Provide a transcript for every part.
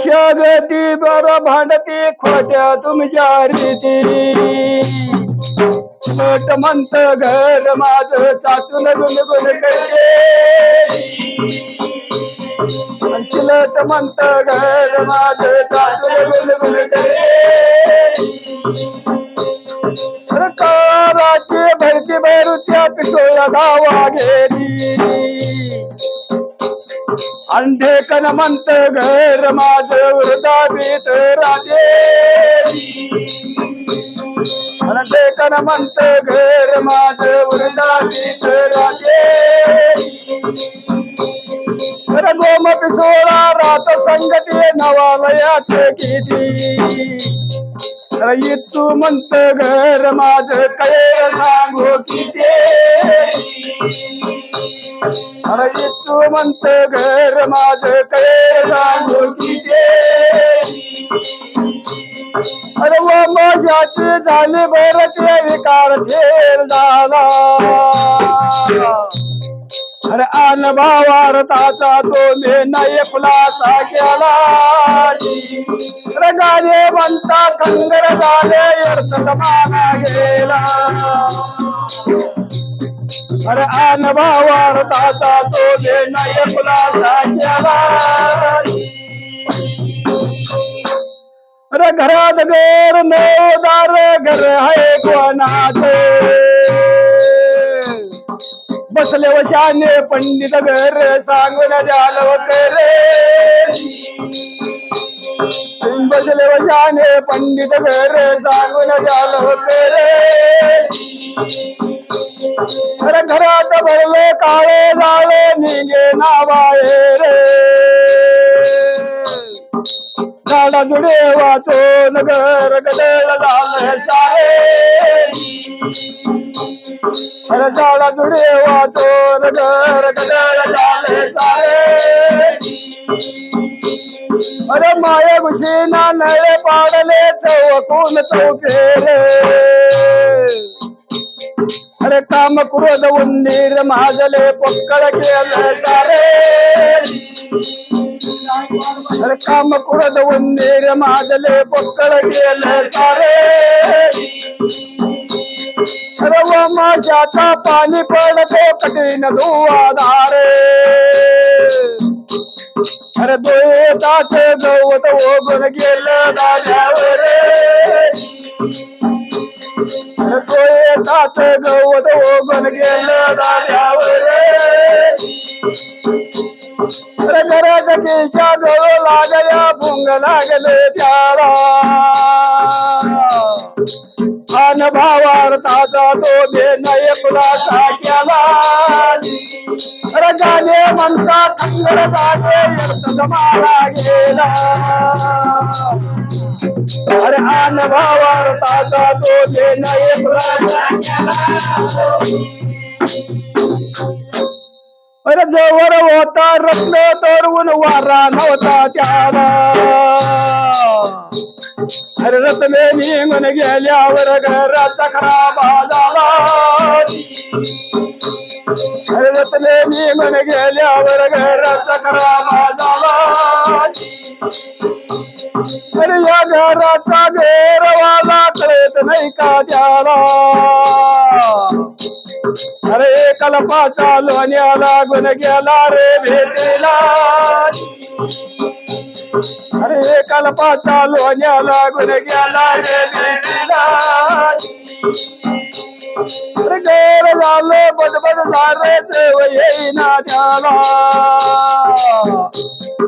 मशागती बर भांडती खोट्या तुमच्या रीती छोट म्हणत घर माझ चाचून गुणगुण करते. चिलट म्हणत घर माझ चाचून गुणगुण करते. काराची भरती भरत्या पिशोळ्या धावा घेली अंधे कन म्हणत घर माझ वृद्धापीत राजे. अंधे कन मंत घर माझ वृद्धापीत राजे. अरे गोम सोळा रात संगती नवालयात किती. अरे तू म्हणत घर माझ कैर सांगो किती. अरे तू म्हणत घर माझ कैर सांगू किती अरे व माझ्याचे झाले बर ते विकार ठेर झाला. अरे आन भावारताचा तो मे नाही फुलाचा गेला अरे गाणे म्हणता खंगर झाले अर्थ समाना गेला. अरे आन भावारताचा तो मी नाही फुलाचा केला अरे घरात घर नवदार घर आहे कोणाचे? बसले वशाने पंडित घर सांगून जालव करे. बसले वशाने पंडित घर सांगून जालव करे. अरे घरात भरले काळे झाले निघे नावाये रे. झाडा जुडे वाचो नगर गदळ झालं सारे. अरे झाडा जुडे वाचो नगर गदळ झाले सारे. अरे माया घुशीना नळे पाडले चौकून चौफेरे अरे काम क्रोध उंदीर महाजले पक्कड केले सारे. अरे काम क्रोध उंदीर महाजले पक्कड केले सारे. सर्व माशाचा पाणी पडतो कठीण धुवाधारे. अरे दोताच गवत ओघून गेलं दाद्यावर अरे दोताच गवत गेलं दाद्यावर अरे गळ लागल्या भुंग लागले त्याला। अन भावार्थाचा तो नाही फुलाचा केला। रजाने म्हणतात गेला। अरे आन भावार्थाचा तो नाही अरे जवळ होता रत्न तरुण वारा नव्हता त्याला. अरे रत्ने निघून गेल्यावर घराचा खराबा झाला अरे रत्ने निघून गेल्यावर घराचा खराबा झाला अरे या घराचा घेरवाला कळत नाही का त्याला? अरे कल्पाचा आला गुण गेला रे भेटीला. अरे कल्पाचा लोण्या गुण गेला रे भेटीला. अरे गैर झालं बदबद झारेच येईना त्याला.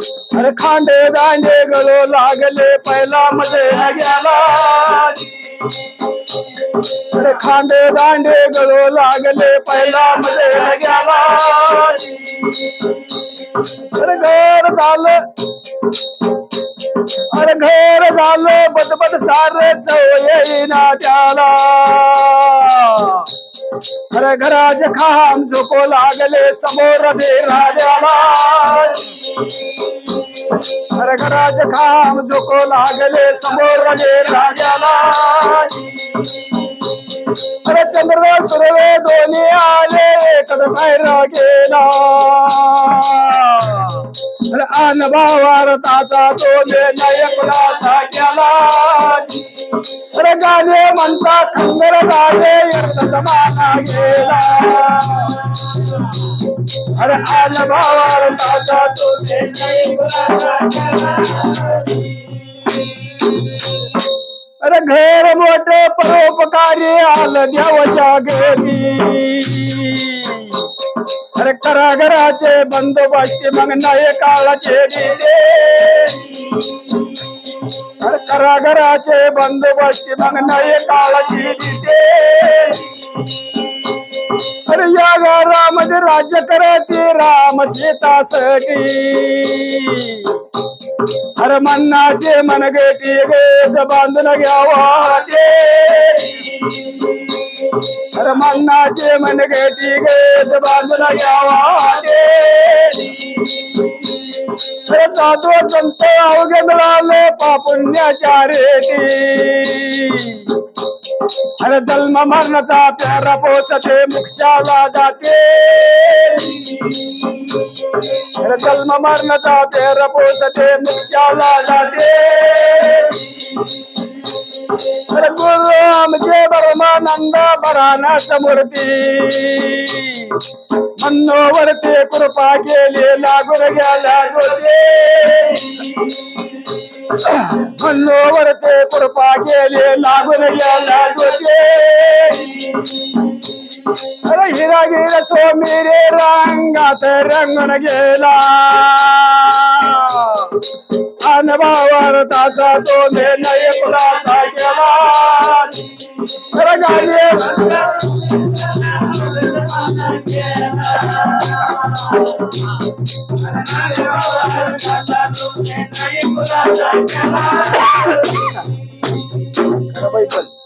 अरे खांडे दांडे गळो लागले पहिला मध्ये न गेला अरे खांडे दांडे गळो लागले पहिला मध्ये न गेला अरे घर झालं अरे घर झालं बदबद सारे चव येईना त्याला. अरे घराचे खांब झोको लागले समोर दे राजाला अरे घराचे खांब झोको लागले समोर दे राजाला अरे चंद्र सुरवे दोन्ही आले एकच बाहेर गेला अरे अनुभवार ताचा तो निर्णय कुलाचा केला अरे गाणे म्हणता खंगर झाले अरे अनुभवार ताचा तो निर्णय कुलाचा अरे घर मोठ परोपकारी आलं देवाच्या गेली अरे करागराचे बंदोबस्ती मग नाही काळाचे दिले अरे करागराचे बंदोबस्ती मग नाही काळाची दिले अरे या घरामध्ये राज्य करते राम सीतासाठी अरे मन्नाचे मनगेटी गेज बांधून घ्यावा ते। अरे मन्नाचे मनगेटी गेज बांधून घ्यावा ते। साधू संत अवघे मिळाले पापुण्याच्या रेटी हर जन्म मरणाचा प्यारा पोचते मुक्षाला जाते. हर जन्म मरणाचा प्यारा पोचते मुक्षाला जाते. अरे गुरु आमचे परमानंद भरानाच मूर्ती मनोवरती कृपा केली लागून गेला गोते मनोवरती कृपा केली लागून गेला गोते अरे हिरा गिर स्वामी रे रंगात रंगून गेला अनुभवावर तो निर्णय कुलाचा केला अरे गाडी बाई